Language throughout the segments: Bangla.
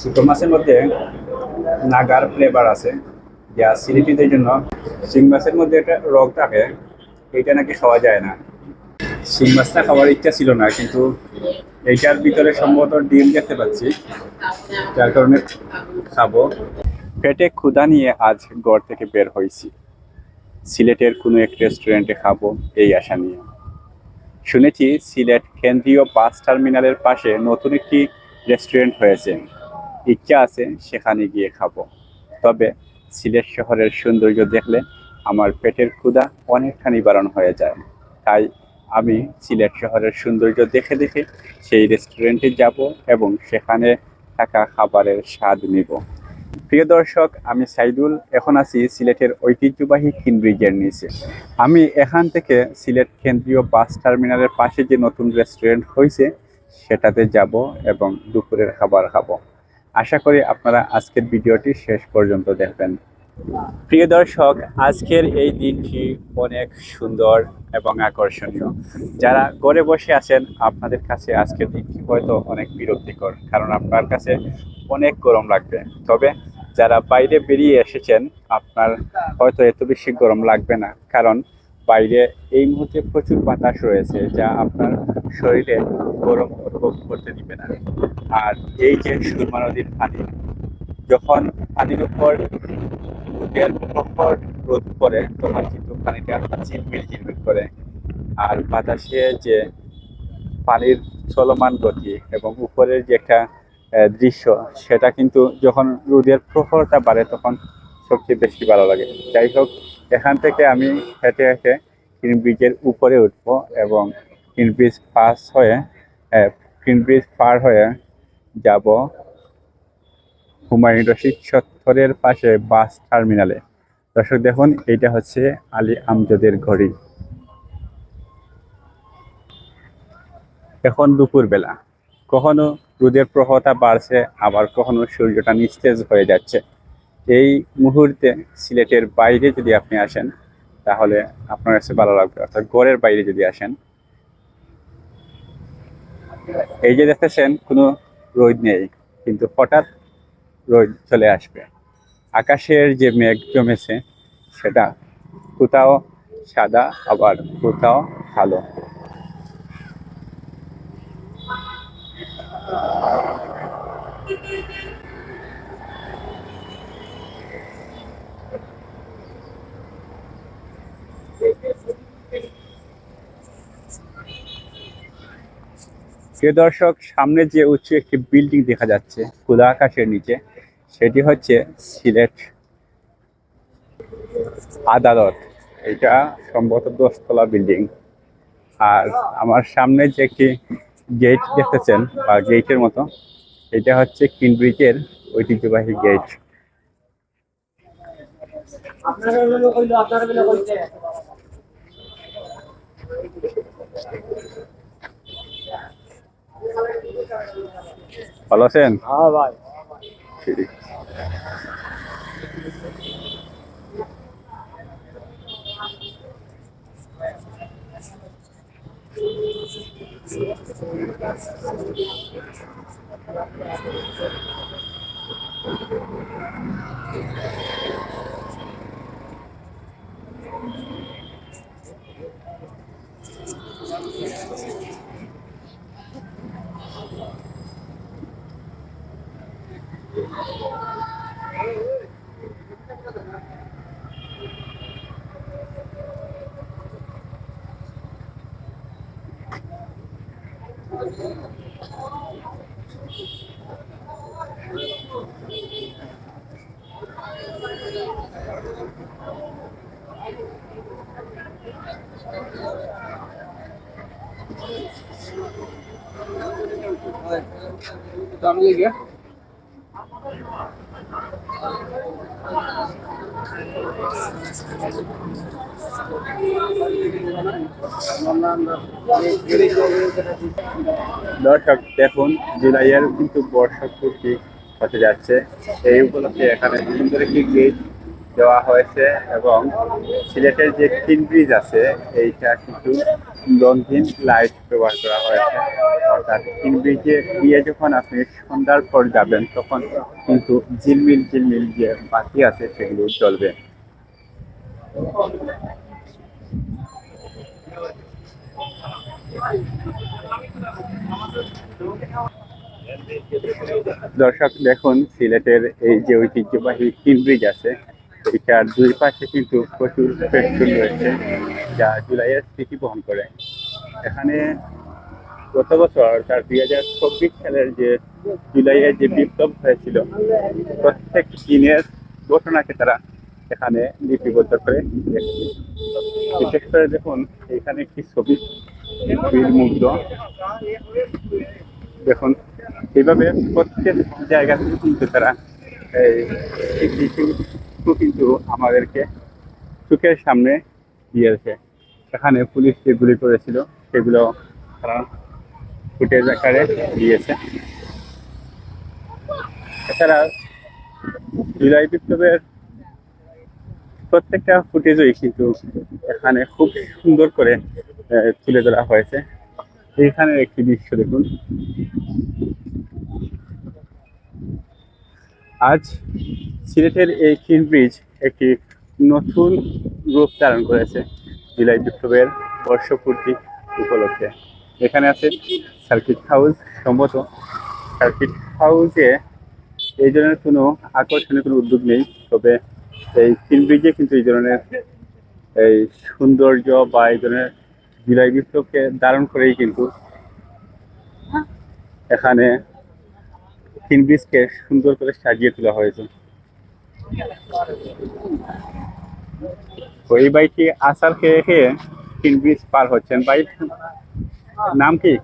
ছোটো মাছের মধ্যে নাগার ফ্লেভার আছে। যা সিলিপিদের জন্য। শিং মাছের মধ্যে একটা রগ থাকে এটা নাকি খাওয়া যায় না। শিং মাছটা খাওয়ার ইচ্ছা ছিল না, কিন্তু এইটার ভিতরে সম্ভবত ডিম দেখতে পাচ্ছি। যার কারণে খাব। পেটে ক্ষুধা নিয়ে আজ ঘর থেকে বের হয়েছি। সিলেটের কোনো এক রেস্টুরেন্টে খাব এই আশা নিয়ে। শুনেছি সিলেট কেন্দ্রীয় বাস টার্মিনালের পাশে নতুন একটি রেস্টুরেন্ট হয়েছে। ইচ্ছা আছে সেখানে গিয়ে খাব। তবে সিলেট শহরের সৌন্দর্য দেখলে আমার পেটের ক্ষুধা অনেকখানি বারণ হয়ে যায়। তাই আমি সিলেট শহরের সৌন্দর্য দেখে দেখে সেই রেস্টুরেন্টে যাব এবং সেখানে থাকা খাবারের স্বাদ নিব। প্রিয় দর্শক, আমি সাইদুল, এখন আছি সিলেটের ঐতিহ্যবাহী কিন ব্রিজের নিচে আমি এখান থেকে সিলেট কেন্দ্রীয় বাস টার্মিনালের পাশে যে নতুন রেস্টুরেন্ট হয়েছে সেটাতে যাব এবং দুপুরের খাবার খাব। আশা করি আপনারা আজকের ভিডিওটি শেষ পর্যন্ত দেখবেন। প্রিয় দর্শক, আজকের এই দিনটি অনেক সুন্দর এবং আকর্ষণীয়। যারা ঘরে বসে আছেন, আপনাদের কাছে আজকের দিনটি হয়তো অনেক বিরক্তিকর, কারণ আপনার কাছে অনেক গরম লাগবে। তবে যারা বাইরে বেরিয়ে এসেছেন, আপনার হয়তো এত বেশি গরম লাগবে না, কারণ বাইরে এই মুহূর্তে প্রচুর বাতাস রয়েছে যা আপনার শরীরে গরম অনুভব করতে দিবে না। আর এই যে সুরমা নদীর পানি, যখন পানির উপর রোদের প্রখর রোদ পড়ে, তখন কিন্তু পানিটা ঝিলমিল ঝিলমিল করে। আর বাতাসে যে পানির চলমান গতি এবং উপরের যে একটা দৃশ্য, সেটা কিন্তু যখন রোদের প্রখরতা বাড়ে, তখন সবচেয়ে বেশি ভালো লাগে। যাই হোক এখান থেকে আমি হেঁটে হেঁটে কিন ব্রিজের উপরে উঠবো এবং কিন ব্রিজ পাস হয়ে কিন ব্রিজ পার হয়ে যাব হুমায়ুন রশিদ চত্বরের পাশে বাস টার্মিনালে। দর্শক দেখুন, এইটা হচ্ছে আলী আমজদের ঘড়ি। এখন দুপুরবেলা। কখনো রোদের প্রখরতা বাড়ছে, আবার কখনো সূর্যটা নিস্তেজ হয়ে যাচ্ছে। এই মুহূর্তে সিলেটের বাইরে যদি আপনি আসেন, তাহলে আপনার কাছে ভালো লাগবে। অর্থাৎ গড়ের বাইরে যদি আসেন, এই যে দেখতেছেন, কোনো রোদ নেই, কিন্তু হঠাৎ রোদ চলে আসবে। আকাশের যে মেঘ জমেছে, সেটা কোথাও সাদা, আবার কোথাও কালো। প্রিয় দর্শক, সামনে যে উঁচু একটি বিল্ডিং দেখা যাচ্ছে, খোলা আকাশের নিচে, সেটি হচ্ছে সিলেট আদালত। এটা সম্ভবত দশতলা বিল্ডিং। আর আমার সামনে যে একটি গেট দেখতেছেন, বা গেটের মতো, এটা হচ্ছে কিনব্রিজের ঐতিহ্যবাহী গেট। আপনারা বেলা কইলো আপনারা বেলা কইছে ভালো আছেন হ্যাঁ ভাই ঠিক তো আমি গিয়ে দর্শক, দেখুন, জুলাইয়ের কিন্তু বর্ষা পূর্তি হতে যাচ্ছে। এই উপলক্ষে এখানে সুন্দর একটি গেট দেওয়া হয়েছে এবং সিলেটের যে তিন ব্রিজ আছে, এইটা কিন্তু রঙিন লাইট ব্যবহার করা হয়েছে। অর্থাৎ তিন ব্রিজে দিয়ে যখন আপনি সন্ধ্যার পর যাবেন, তখন কিন্তু ঝিলমিল ঝিলমিল যে বাতি আছে, সেগুলো চলবে দর্শক, দেখুন, সিলেটের এই যে ঐতিহ্যবাহী তিন ব্রিজ আছে এটার দুই পাশে কিন্তু প্রচুর পেট্রোল রয়েছে, যা জুলাইয়ের স্মৃতি বহন করে। এখানে গত বছর তার দুই হাজার চব্বিশ সালের যে জুলাইয়ে যে বিপ্লব হয়েছিল, প্রত্যেক দিনের ঘটনাকে তারা এখানে লিপিবদ্ধ করে বিশেষ করে দেখুন, এখানে একটি ছবি মুগ্ধ। দেখুন, এইভাবে প্রত্যেক জায়গা থেকে কিন্তু তারা এই এই কিন্তু আমাদেরকে চোখের সামনে দিয়েছে। এখানে পুলিশ যে গুলি করেছিল, সেগুলো তারা ফুটেজ আকারে দিয়েছে। এছাড়া জুলাই বিপ্লবের প্রত্যেকটা ফুটেজই কিন্তু এখানে খুব সুন্দর করে তুলে ধরা হয়েছে। এইখানে একটি দৃশ্য দেখুন। আজ সিলেটের এই কিন ব্রিজ একটি নতুন রূপ ধারণ করেছে জুলাই বিপ্লবের বর্ষপূর্তি উপলক্ষে। এখানে আছে সার্কিট হাউস সম্ভবত সার্কিট হাউসে এই ধরনের কোনো আকর্ষণীয় কোনো উদ্যোগ নেই তবে এই কিন ব্রিজে কিন্তু এই ধরনের এই সৌন্দর্য বা এই ধরনের জুলাই বিপ্লবকে ধারণ করেই কিন্তু এখানে তিন ব্রিজকে সুন্দর করে সাজিয়ে তোলা হয়েছে। তো এই বাইকটি আসার খেয়ে খেয়ে তিন ব্রিজ পার হচ্ছেন। বাইক নাম কি?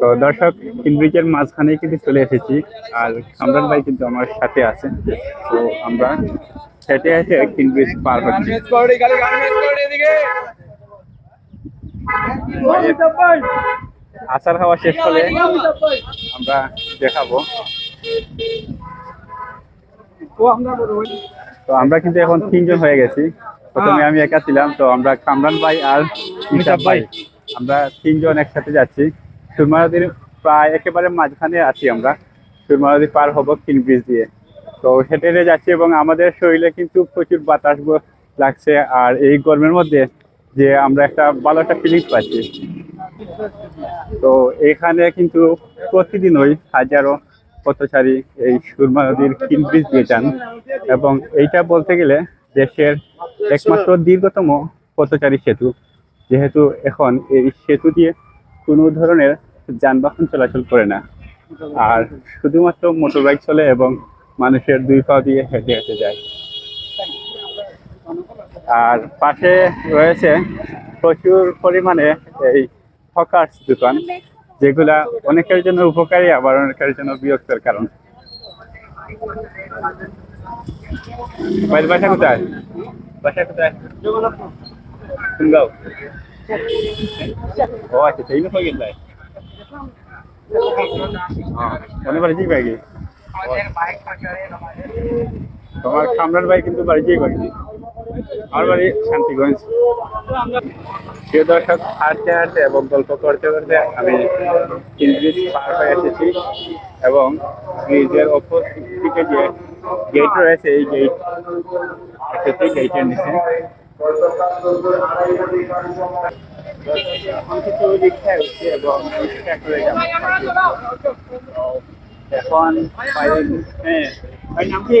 তো দর্শক, তিন ব্রিজের মাঝখানে কিন্তু চলে এসেছি আর সম্রাট ভাই কিন্তু আমার সাথে আছে তো আমরা হেঁটে হেঁটে তিন ব্রিজ পার হচ্ছি। আসার খাওয়া শেষ হলে আমরা দেখাবো। তো আমরা কিন্তু এখন তিনজন হয়ে গেছি। প্রথমে আমি একা ছিলাম তো আমরা কামরান ভাই আর মিতাব ভাই। আমরা তিনজন একসাথে যাচ্ছি। সুরমা নদীর প্রায় একেবারে মাঝখানে আছি আমরা। সুরমা নদী পার হব তিন ব্রিজ দিয়ে। তো হেঁটে হেঁটে যাচ্ছি এবং আমাদের শরীরে কিন্তু প্রচুর বাতাস লাগছে। আর এই গরমের মধ্যে যে আমরা একটা ভালো একটা ফিলিংস পাচ্ছি। তো এখানে কিন্তু প্রতিদিন ওই হাজারো পথচারী এই সুরমা নদীর তিন ব্রিজ দিয়ে যান এবং এইটা বলতে গেলে দেশের একমাত্র দীর্ঘতম পথচারী সেতু। যেহেতু এখন এই সেতু দিয়ে কোনো ধরনের যানবাহন চলাচল করে না। আর শুধুমাত্র মোটর বাইক চলে এবং মানুষের দুই পা দিয়ে হেঁটে হেঁটে যায়। আর পাশে রয়েছে প্রচুর পরিমাণে এই হকার্স দোকান, যেগুলা অনেকের জন্য উপকারী, আবার অনেকের জন্য বিরক্তের কারণ। বাসা কোথায়? বাসা কোথায়? ও আচ্ছা সেই হয়ে গেল মনে বাড়ি বাইকে তোমার কামরার ভাই কিন্তু বাড়ি আমার শান্তিগঞ্জ। প্রিয় দর্শক, হাঁটতে হাঁটতে এবং গল্প করতে করতে আমি ব্রিজ পার হয়ে এসেছি এবং ব্রিজের অপর দিকে যে গেট রয়েছে, এই গেট এসেছি গেটের নিচে। কিছু এবং রিক্সা করে এখন হ্যাঁ নাম কি?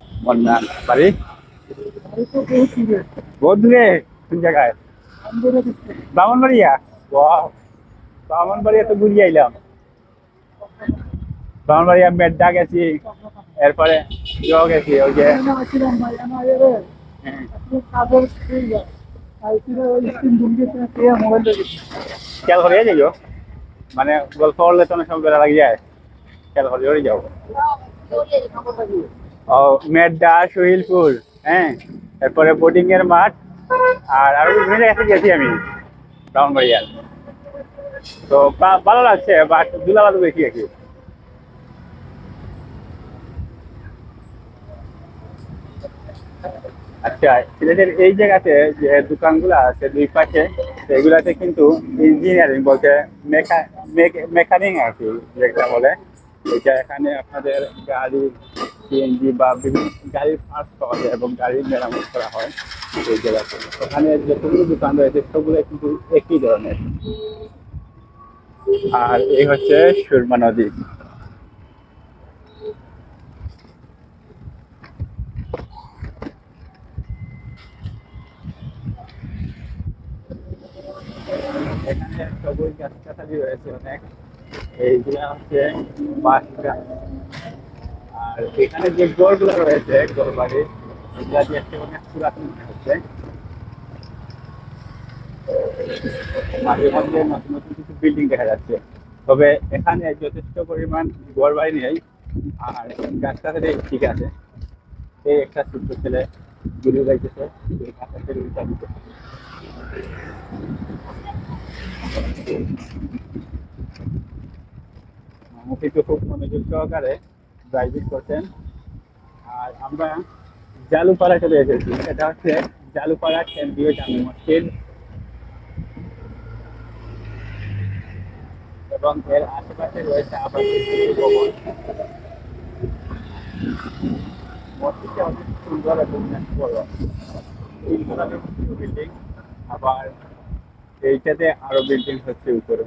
মন্নান বাড়ি বহুত কোন জায়গায়? বামনবাড়িয়া বাহ বামনবাড়িয়া তো ঘুরিয়ে আইলাম। ব্রাহ্মণবাড়িয়া মেড্ডা গেছি, এরপরে গেছি, ওই যে খেয়াল করে মানে গল্প করলে তো অনেক সময় বেলা লাগে যায়। খেয়াল করে যাও। মেড্ডা শহীদপুর হ্যাঁ? তারপরে বোটিং এর মাঠ, আর আরও বিভিন্ন জায়গাতে গেছি আমি, ব্রাহ্মণবাড়িয়ার। তো ভালো লাগছে বাট দুলাবাদু বেশি আর কি আচ্ছা সিলেটের এই জায়গাতে যে দোকানগুলো আছে, দুই পাশে এগুলাতে কিন্তু ইঞ্জিনিয়ারিং বলতে মেকানিক আর কি, যেটা বলে। এটা এখানে আপনাদের গাড়ি সিএনজি বা বিভিন্ন গাড়ির পার্টস পাওয়া যায় এবং গাড়ির মেরামত করা হয় এই জায়গাতে ওখানে যতগুলো দোকান রয়েছে, সবগুলো কিন্তু একই ধরনের। আর এই হচ্ছে সুরমা নদী। এখানে সবুজ গাছগাছালি রয়েছে অনেক। এইগুলা হচ্ছে বাঁশ গাছ। আর এখানে যে গড়গুলো রয়েছে গড় বাড়ি এগুলা দেখতে অনেক পুরাতন মনে হচ্ছে। মাঝে মধ্যে নতুন নতুন কিছু বিল্ডিং দেখা যাচ্ছে। তবে এখানে যথেষ্ট পরিমাণ গড় নেই, আর গাছগাছালি ঠিক আছে। এই একটা ছোট্ট ছেলে গুলি গাইতেছে এই গাছটা দিতে কিন্তু খুব মনোযোগ সহকারে ড্রাইভিং করছেন। আর আমরা জালুপাড়া চলে এসেছি। এটা হচ্ছে জালুপাড়া কেন্দ্রীয় জামি মসজিদ। এবং এর আশেপাশে রয়েছে আবার মসজিদটা অনেক সুন্দর এবং বড় বিল্ডিং আবার এইটাতে আরও বিল্ডিং হচ্ছে উপরে।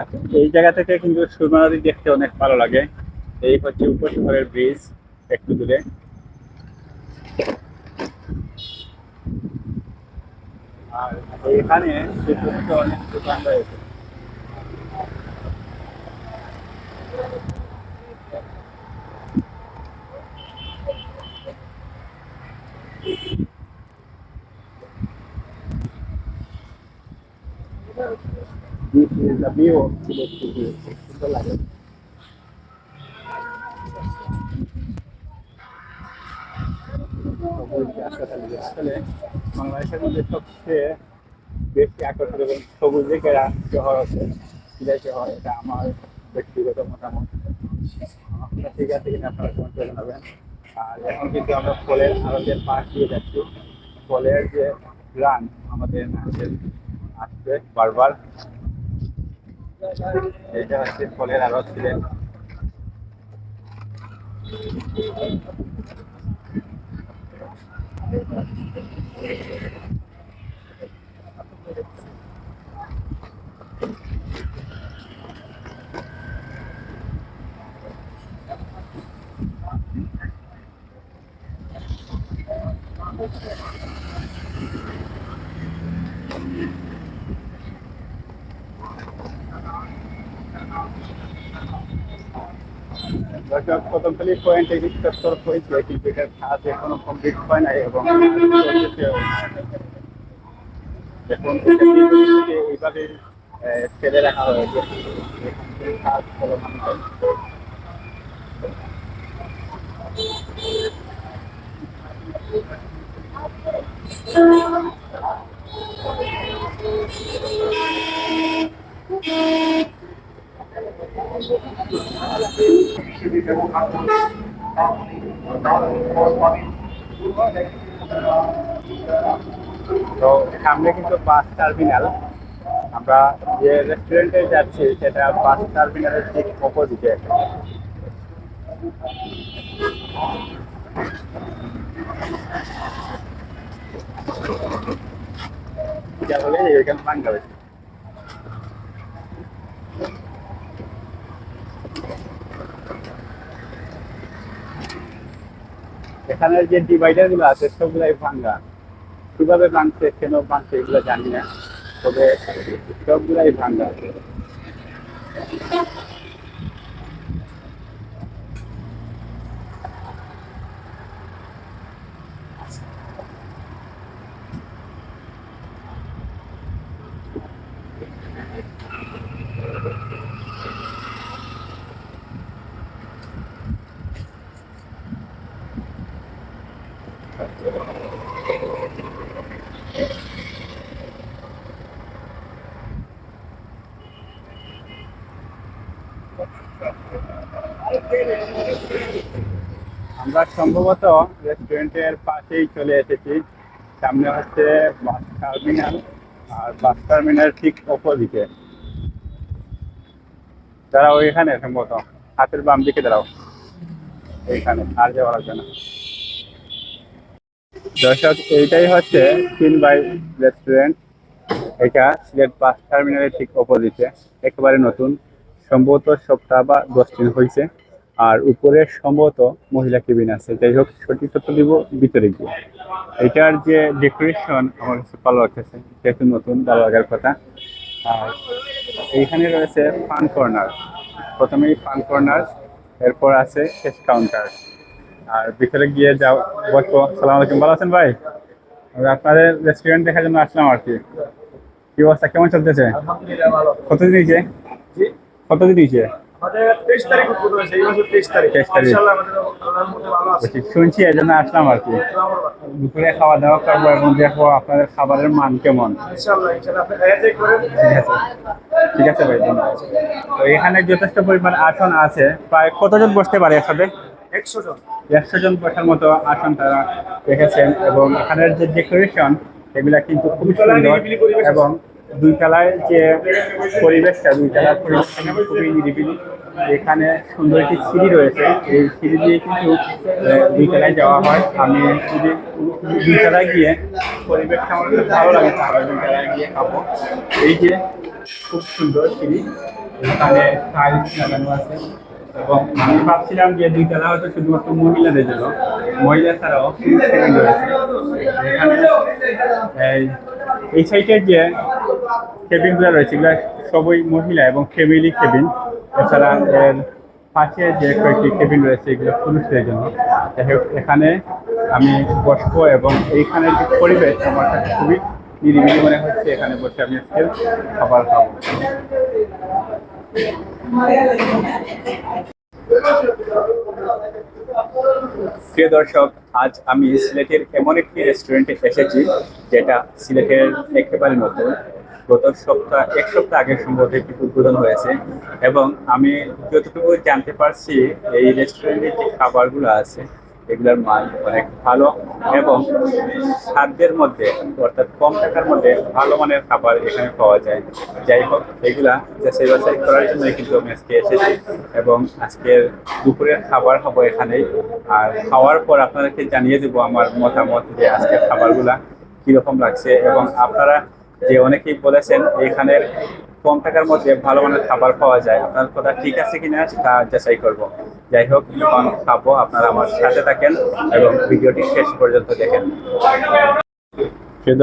আচ্ছা এই জায়গা থেকে কিন্তু সুরমা নদী দেখতে অনেক ভালো লাগে। এই হচ্ছে উপশহরের ব্রিজ একটু দূরে। আর এখানে অনেক দোকান রয়েছে। This is of Silet City. সুন্দর লাগে আসলে বাংলাদেশের মধ্যে সবচেয়ে বেশি আকর্ষণ এবং সবুজে ঘেরা শহর হচ্ছে সিলেট শহর এটা আমার ব্যক্তিগত মতামত কথা ঠিক আছে কিনা আপনারা কমেন্টে জানাবেন আর এখন কিন্তু আমরা ফলের আড়তের পাশ দিয়ে যাচ্ছি ফলের যে রান আমাদের আসছে বারবার এটা হচ্ছে ফলের আড়ত ছিলেন। দর্শক কদমতলি পয়েন্ট এই চত্বর হয়েছে, কিন্তু এটার কাজ এখনও কমপ্লিট হয় নাই এবং এখন এইভাবে ফেলে রাখা হয়েছে কাজ চলমান চলছে। তো সামনে কিন্তু বাস টার্মিনাল। আমরা যে রেস্টুরেন্টে যাচ্ছি, সেটা বাস টার্মিনালের ঠিক অপোজিটে এটা হলে এখানে পাঙ্গা হয়েছে এখানের যে ডিভাইডারগুলো আছে, সবগুলাই ভাঙ্গা। কীভাবে ভাঙছে, কেন ভাঙছে, এগুলো জানি না। তবে সবগুলাই ভাঙ্গা। আমরা সম্ভবত রেস্টুরেন্টের পাশেই চলে এসেছি। সামনে হচ্ছে বাস টার্মিনাল আর বাস টার্মিনাল ঠিক অপোজিটে দাঁড়াও এখানে সম্ভবত। হাতের বাম দিকে দাঁড়াও। এইখানে, আর যাওয়া লাগবে না। দর্শক, এইটাই হচ্ছে তিন বাই রেস্টুরেন্ট এটা সিলেট বাস টার্মিনালের ঠিক অপোজিটে একেবারে নতুন। সম্ভবত সপ্তাহ বা দশ দিন হয়েছে আর উপরে সম্ভবত মহিলা কেবিন আছে। যাই হোক সঠিক তথ্য দিব ভিতরে গিয়ে। এটার যে ডেকোরেশন আমার কাছে ভালো লাগতেছে যেহেতু নতুন ভালো লাগার কথা। আর এইখানে রয়েছে ফান কর্নার। প্রথমেই ফান কর্নার এরপর আছে কেস কাউন্টার আর ভিতরে গিয়ে যাও বসবো সালাম আলাইকুম। ভালো আছেন ভাই? আপনাদের রেস্টুরেন্ট দেখার জন্য আসলাম আর কি। কি অবস্থা? কেমন চলতেছে? কতদিন হয়েছে? জি। কতদিন হয়েছে? আমাদের তেইশ তারিখ উদ্বোধন হয়েছে এই মাসের তেইশ তারিখ। 23 তারিখ। ইনশাআল্লাহ আমাদের আল্লাহর মধ্যে ভালো আছে। বলছি, শুনছি এই জন্য আসলাম আর কি। দুপুরে খাওয়া দাওয়া করব এবং দেখব আপনাদের খাবারের মান কেমন। ঠিক আছে। ঠিক আছে ভাই ধন্যবাদ। তো এখানে যথেষ্ট পরিমাণ আসন আছে। প্রায় কতজন বসতে পারে একসাথে? একশো জন। একশো জন বসার মতো আসন তারা রেখেছেন এবং এখানের যে ডেকোরেশন এগুলা কিন্তু খুবই সুন্দর। এবং দুই তলায় যে পরিবেশটা, দুই তলার পরিবেশটা খুবই নিরিবিলি। এখানে সুন্দর একটি সিঁড়ি রয়েছে। এই সিঁড়ি দিয়ে কিন্তু দুই তলায় যাওয়া হয়। আমি যদি দুই তলায় গিয়ে পরিবেশটা আমার খুব ভালো লাগে, তাহলে দুই তলায় গিয়ে খাব। এই যে খুব সুন্দর সিঁড়ি। এখানে টাইলস লাগানো আছে। এবং আমি ভাবছিলাম যে দুই তলা হয়তো শুধুমাত্র মহিলাদের জন্য। মহিলা ছাড়াও কেবিন রয়েছে এই- সাইডের যে কেবিনগুলো রয়েছে, এগুলো সবই মহিলা এবং ফ্যামিলি কেবিন এছাড়া এর পাশে যে কয়েকটি কেবিন রয়েছে, এগুলো পুরুষদের জন্য। এখানে আমি বসবো এবং এইখানের যে পরিবেশ আমার কাছে খুবই নিরিবিলি মনে হচ্ছে। এখানে বসে আমি আজকে খাবার খাব। প্রিয় দর্শক, আজ আমি সিলেটের এমন একটি রেস্টুরেন্টে এসেছি যেটা সিলেটের একেবারে নতুন। গত সপ্তাহ, এক সপ্তাহ আগে সম্ভবত একটি উদ্বোধন হয়েছে এবং আমি যতটুকু জানতে পারছি, এই রেস্টুরেন্টের যে খাবারগুলো আছে এগুলোর মান অনেক ভালো এবং খাদ্যের মধ্যে, অর্থাৎ কম টাকার মধ্যে ভালো মানের খাবার এখানে পাওয়া যায়। যাই হোক, এগুলা যাচাই বাছাই করার জন্যই কিন্তু আমি আজকে এসেছি এবং আজকের দুপুরের খাবার খাব এখানেই। আর খাওয়ার পর আপনাদেরকে জানিয়ে দেবো আমার মতামত যে আজকের খাবারগুলা কীরকম লাগছে এবং আপনারা যে অনেকেই বলেছেন, এখানের কম টাকার মধ্যে ভালো মানের খাবার পাওয়া যায়। আপনার কথা ঠিক আছে কিনা তা যাচাই করব। যাই হোক, এখন খাব আপনারা আমার সাথে থাকেন এবং ভিডিওটি শেষ পর্যন্ত দেখেন।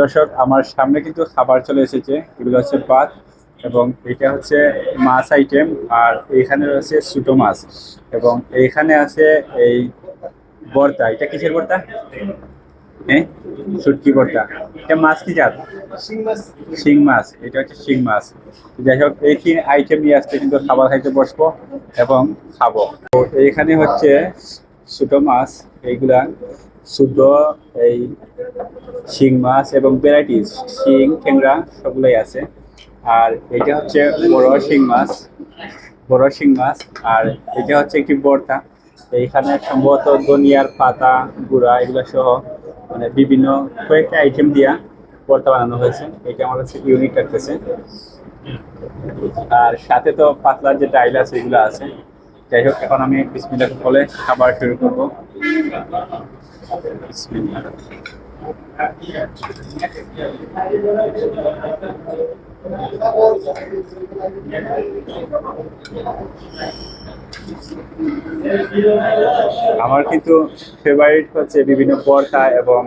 দর্শক, আমার সামনে কিন্তু খাবার চলে এসেছে। এগুলো হচ্ছে ভাত এবং এটা হচ্ছে মাছ আইটেম আর এইখানে রয়েছে ছোটো মাছ এবং এইখানে আছে এই ভর্তা এটা কিসের ভর্তা হ্যাঁ? শুটকি ভর্তা। এটা মাছ কি জাত? শিং মাছ। এটা হচ্ছে শিং মাছ। যাই হোক, এই তিন আইটেম নিয়ে আসতে কিন্তু খাবার খাইতে বসবো এবং খাব। তো এইখানে হচ্ছে ছোটো মাছ, এইগুলা শুদ্ধ এই শিং মাছ এবং ভ্যারাইটিস শিং, ট্যাংরা সবগুলোই আছে। আর এটা হচ্ছে বড় শিং মাছ, বড় শিং মাছ। আর এটা হচ্ছে একটি বর্তা এইখানে সম্ভবত ধনিয়ার পাতা, গুঁড়া, এগুলো সহ মানে বিভিন্ন কয়েকটা আইটেম দিয়া পর্দা বানানো হয়েছে। এটা আমার কাছে ইউনিক লাগতেছে। আর সাথে তো পাতলার যে টাইল আছে এগুলো আছে। যাই হোক এখন আমি বিসমিল্লাহ বলে খাবার শুরু করব। বিসমিল্লাহ। আমার কিন্তু ফেভারিট হচ্ছে বিভিন্ন পর্দা এবং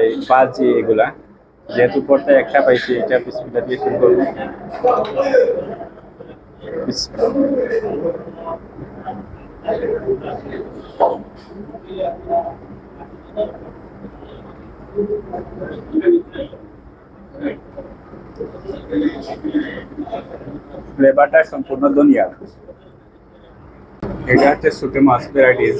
এই বাজি এগুলা যেহেতু পর্দা একটা পাইছি, এটা বিসমিল্লা দিয়ে শুরু করব বিসমিল্লাহ। ফ্লেভারটা সম্পূর্ণ দুনিয়ার এটা হচ্ছে সুটে মাছ ভ্যারাইটিস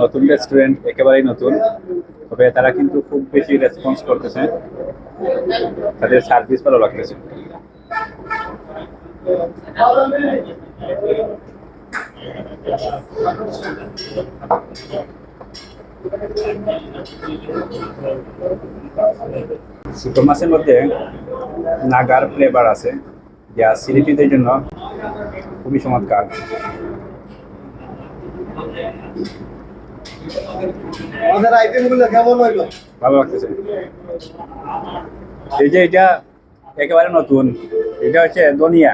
নতুন রেস্টুরেন্ট একেবারেই নতুন। তবে তারা কিন্তু খুব বেশি রেসপন্স করতেছে। তাদের সার্ভিস ভালো লাগতেছে। ছোটো মাছের মধ্যে নাগার ফ্লেভার আছে। যা সিলিপিদের জন্য খুবই চমৎকার। আমাদের কেমন হইল? ভালো লাগতেছে। এই যে এটা একেবারে নতুন। এটা হচ্ছে দনিয়া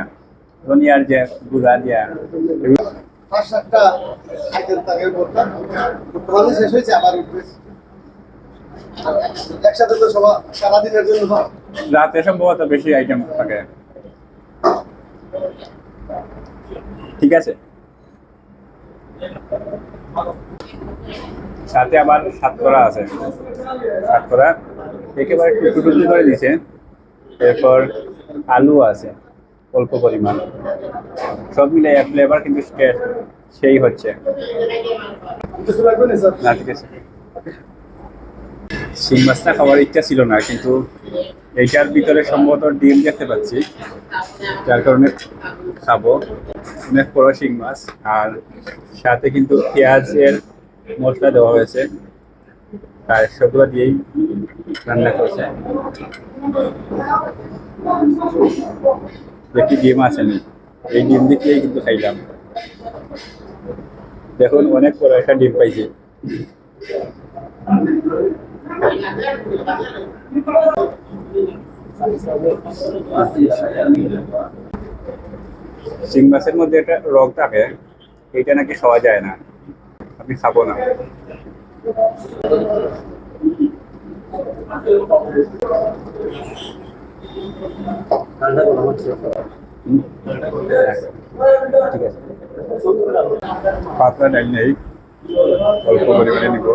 দনিয়ার যে গুড়া দিয়া। পাঁচ সাতটা আইটেম থাকে করতাম তোমাদের শেষ হয়েছে আবার একসাথে তো সারাদিনের জন্য রাতে সম্ভবত বেশি আইটেম থাকে। ঠিক আছে? সাথে আবার সাতকরা আছে। সাতকরা একেবারে টুকরো টুকরো করে দিছে। এরপর আলু আছে অল্প পরিমাণ। সব মিলে এক ফ্লেভার কিন্তু সেই হচ্ছে। না ঠিক আছে শিং মাছটা খাওয়ার ইচ্ছা ছিল না, কিন্তু এইটার ভিতরে সম্ভবত ডিম দেখতে পাচ্ছি। যার কারণে খাব। অনেক বড় শিং মাছ, আর সাথে কিন্তু পেঁয়াজের মশলা দেওয়া হয়েছে। আর সবগুলো দিয়েই রান্না করছে। দেখি ডিম আছে আসেনি এই ডিম দিকেই কিন্তু খাইলাম। দেখুন, অনেক বড় একটা ডিম পাইছি। শিং মাছের মধ্যে একটা রক থাকে এটা নাকি খাওয়া যায় না। আমি খাব না। পাতলা ডাল নেই, অল্প পরিমাণে নিব।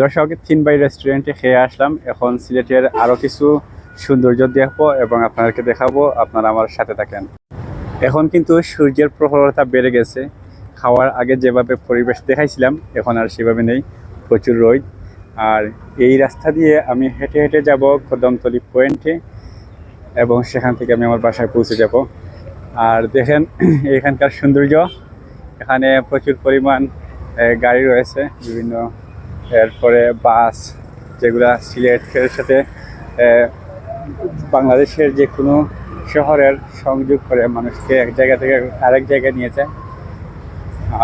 দর্শক, তিন বাই রেস্টুরেন্টে খেয়ে আসলাম। এখন সিলেটের আরও কিছু সৌন্দর্য দেখব এবং আপনাদেরকে দেখাবো, আপনারা আমার সাথে থাকেন। এখন কিন্তু সূর্যের প্রখরতা বেড়ে গেছে। খাওয়ার আগে যেভাবে পরিবেশ দেখাইছিলাম, এখন আর সেভাবে নেই। প্রচুর রোদ। আর এই রাস্তা দিয়ে আমি হেঁটে হেঁটে যাব কদমতলি পয়েন্টে এবং সেখান থেকে আমি আমার বাসায় পৌঁছে যাব। আর দেখেন, এখানকার সৌন্দর্য। এখানে প্রচুর পরিমাণ গাড়ি রয়েছে, বিভিন্ন এরপরে বাস, যেগুলা সিলেটের সাথে বাংলাদেশের যে কোনো শহরের সংযোগ করে মানুষকে এক জায়গা থেকে আরেক জায়গায় নিয়ে যায়।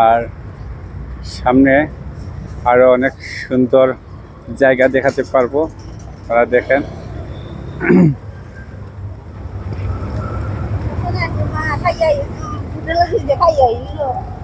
আর সামনে আরও অনেক সুন্দর জায়গা দেখাতে পারব, তারা দেখেন। mà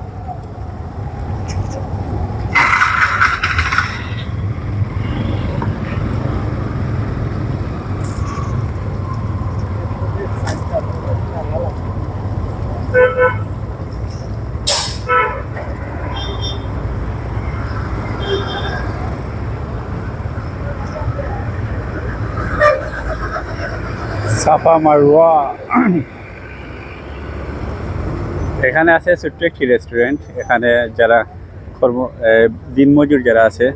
সাফা মারুয়া এখানে আছে ছোট্ট একটি রেস্টুরেন্ট এখানে যারা কর্ম দিনমজুর যারা আছে,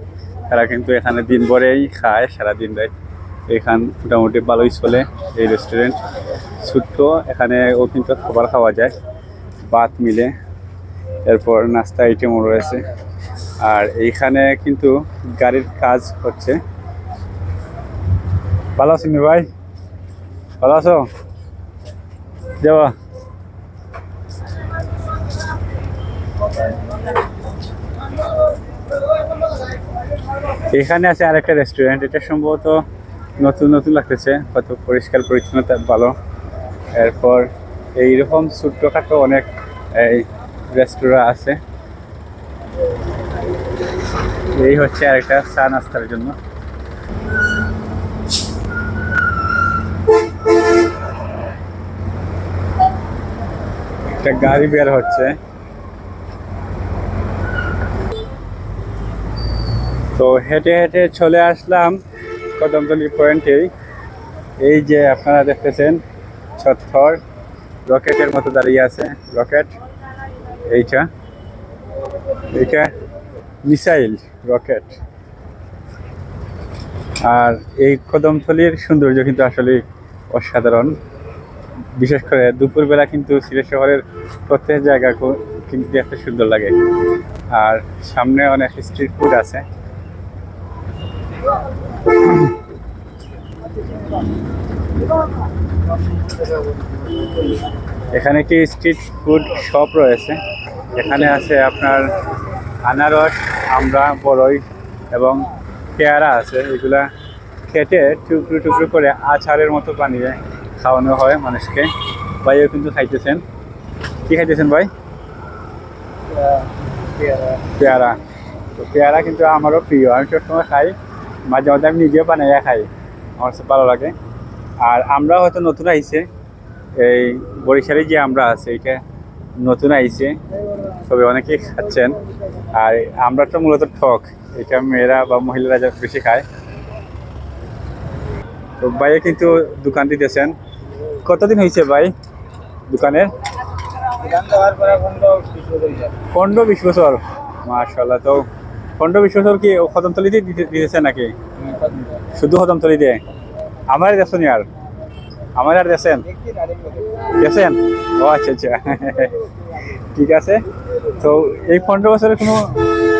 তারা কিন্তু এখানে দিন ভরেই খায়, সারাদিন রাত। এখান মোটামুটি ভালোই চলে এই রেস্টুরেন্ট ছোট্ট এখানেও কিন্তু খাবার খাওয়া যায়, ভাত মিলে। এরপর নাস্তা আইটেমও রয়েছে। আর এইখানে কিন্তু গাড়ির কাজ হচ্ছে। ভালো আছেন ভাই? ভালো আছো? যাবা। এখানে আছে আরেকটা রেস্টুরেন্ট এটা সম্ভবত নতুন নতুন লাগতেছে, হয়তো পরিষ্কার, পরিচ্ছন্নতা, ভালো। এরপর এইরকম ছোট্টখাটো অনেক, এই রেস্তোরাঁ আছে। এই হচ্ছে আরেকটা চা নাস্তার জন্য। একটা গাড়ি বের হচ্ছে। তো হেঁটে হেঁটে চলে আসলাম কদমতলি পয়েন্টেই এই। যে আপনারা দেখতেছেন ছত্থর রকেটের মতো দাঁড়িয়ে আছে রকেট। এইটা এইটা মিসাইল রকেট। আর এই কদমতলির সৌন্দর্য কিন্তু আসলে অসাধারণ। বিশেষ করে দুপুরবেলা কিন্তু সিলেট শহরের প্রত্যেক জায়গা কিন্তু দেখতে সুন্দর লাগে। আর সামনে অনেক স্ট্রিট ফুড আছে। এখানে একটি স্ট্রিট ফুড শপ রয়েছে। এখানে আছে আপনার আনারস আমরা বড়ই এবং পেয়ারা আছে। এগুলা খেটে টুকরো টুকরো করে আচারের মতো বানিয়ে খাওয়ানো হয় মানুষকে। ভাইও কিন্তু খাইতেছেন। কি খাইতেছেন ভাই? পেয়ারা। তো পেয়ারা কিন্তু আমারও প্রিয়। আমি সবসময় খাই। মাঝে মাঝে আমি নিজেও বানাইয়া খাই। আমার সব ভালো লাগে। আর আমরা হয়তো নতুন আইছে। এই বরিশালে যে আমরা আছে এটা নতুন আইছে। তবে অনেকেই খাচ্ছেন। আর আমরা তো মূলত ঠক। এটা মেয়েরা বা মহিলারা যা বেশি খায়। তো ভাইয়ে কিন্তু দোকান দিতেছেন। কতদিন হয়েছে ভাই দোকানের পনেরো বিশ বছর। মাশাল্লাহ তো পনেরো বিশ বছর কি কদমতলিতে দিতে- দিতেছে নাকি? শুধু কদমতলিতে আমার দেখছেন আর আমার আর দেখছেন? গেছেন ও আচ্ছা আচ্ছা। ঠিক আছে। তো এই পনেরো বছরে কোনো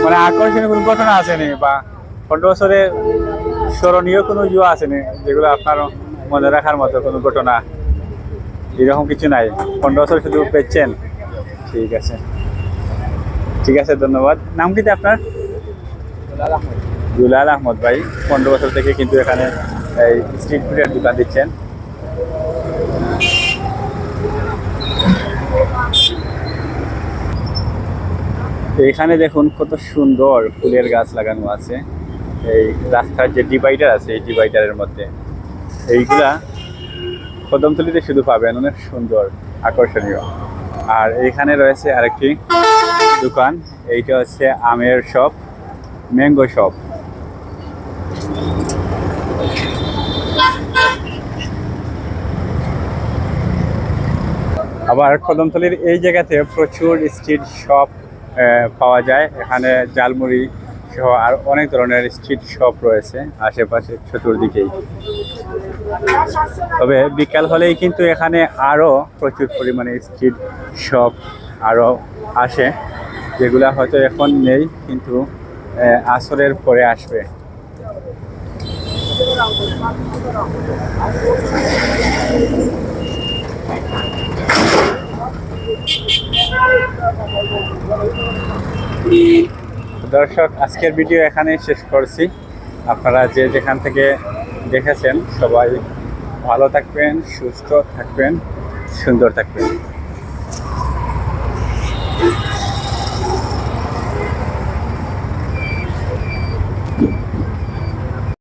মানে আকর্ষণীয় কোনো ঘটনা আসেনি বা পনেরো বছরে স্মরণীয় কোনো ইয়ে আসেনি যেগুলো আপনার মনে রাখার মতো কোনো ঘটনা? এরকম কিছু নাই। পনেরো বছর শুধু পেয়েছেন ঠিক আছে। ঠিক আছে ধন্যবাদ। নাম কি আপনার? দুলাল আহমদ। ভাই পনেরো বছর থেকে কিন্তু এখানে এই স্ট্রিট ফুডের দোকান দিচ্ছেন। এখানে দেখুন কত সুন্দর ফুলের গাছ লাগানো আছে। এই রাস্তার যে ডিভাইডার আছে এই ডিভাইডারের মধ্যে। এইগুলা কদমতলিতে শুধু পাবেন, অনেক সুন্দর, আকর্ষণীয়। আর এখানে রয়েছে আরেকটি দোকান, এইটা হচ্ছে আমের শপ, ম্যাঙ্গো শপ। আবার কদমতলির এই জায়গাতে প্রচুর স্ট্রিট শপ পাওয়া যায়। এখানে জালমুড়ি সহ আর অনেক ধরনের স্ট্রিট শপ রয়েছে, আশেপাশে, চতুর্দিকেই। তবে বিকাল হলেই কিন্তু এখানে আরও প্রচুর পরিমাণে স্ট্রিট শপ আরও আসে, যেগুলা হয়তো এখন নেই, কিন্তু আসরের পরে আসবে। দর্শক, আজকের ভিডিও এখানে শেষ করছি। আপনারা যে যেখান থেকে দেখেছেন সবাই ভালো থাকবেন সুস্থ থাকবেন সুন্দর থাকবেন।